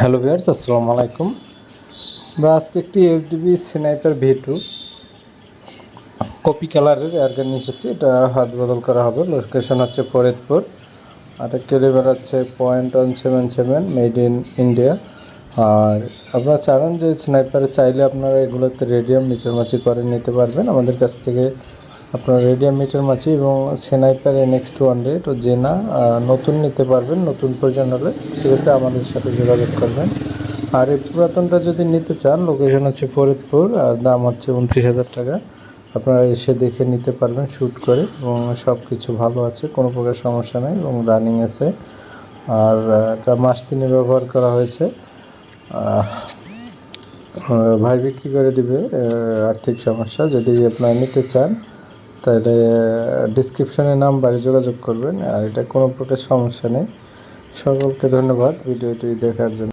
Hello viewers আসসালামু আলাইকুম। আমরা আজকে একটি SDB sniper V two copy কালারের এয়ারগান এসেছি। এটা হাত বদল করা হবে। লোকেশন হচ্ছে ফরিদপুর। আর ক্যালিবার হচ্ছে point one seven seven made in India আর আপনারা চাবেন যে স্নাইপারে চাইলে আপনারা এগুলোতে রেডিয়াম মিটার মাছি করে নিতে পারবেন। আমাদের কাছ থেকে আপনার রেডিয়াম মিটার মাছি এবং স্নাইপার নেক্সট ওয়ান রেট ও জেনা নতুন নিতে পারবেন, নতুন প্রয়োজন হলে। সেক্ষেত্রে আমাদের সাথে যোগাযোগ করবেন। আর এই পুরাতনটা যদি নিতে চান লোকেশন হচ্ছে ফরিদপুর, আর দাম হচ্ছে উনত্রিশ হাজার টাকা। আপনারা এসে দেখে নিতে পারবেন শ্যুট করে, এবং সব কিছু ভালো আছে, কোনো প্রকার সমস্যা নেই, এবং রানিং আছে। আর এটা মাস তিনে ব্যবহার করা হয়েছে। ভাই বিক্রি করে দিবে আর্থিক সমস্যা। যদি আপনারা নিতে চান তাহলে ডিসক্রিপশানে নাম বাড়ি যোগাযোগ করবেন, আর এটা কোনো প্রকার সমস্যা নেই। সকলকে ধন্যবাদ ভিডিওটি দেখার জন্য।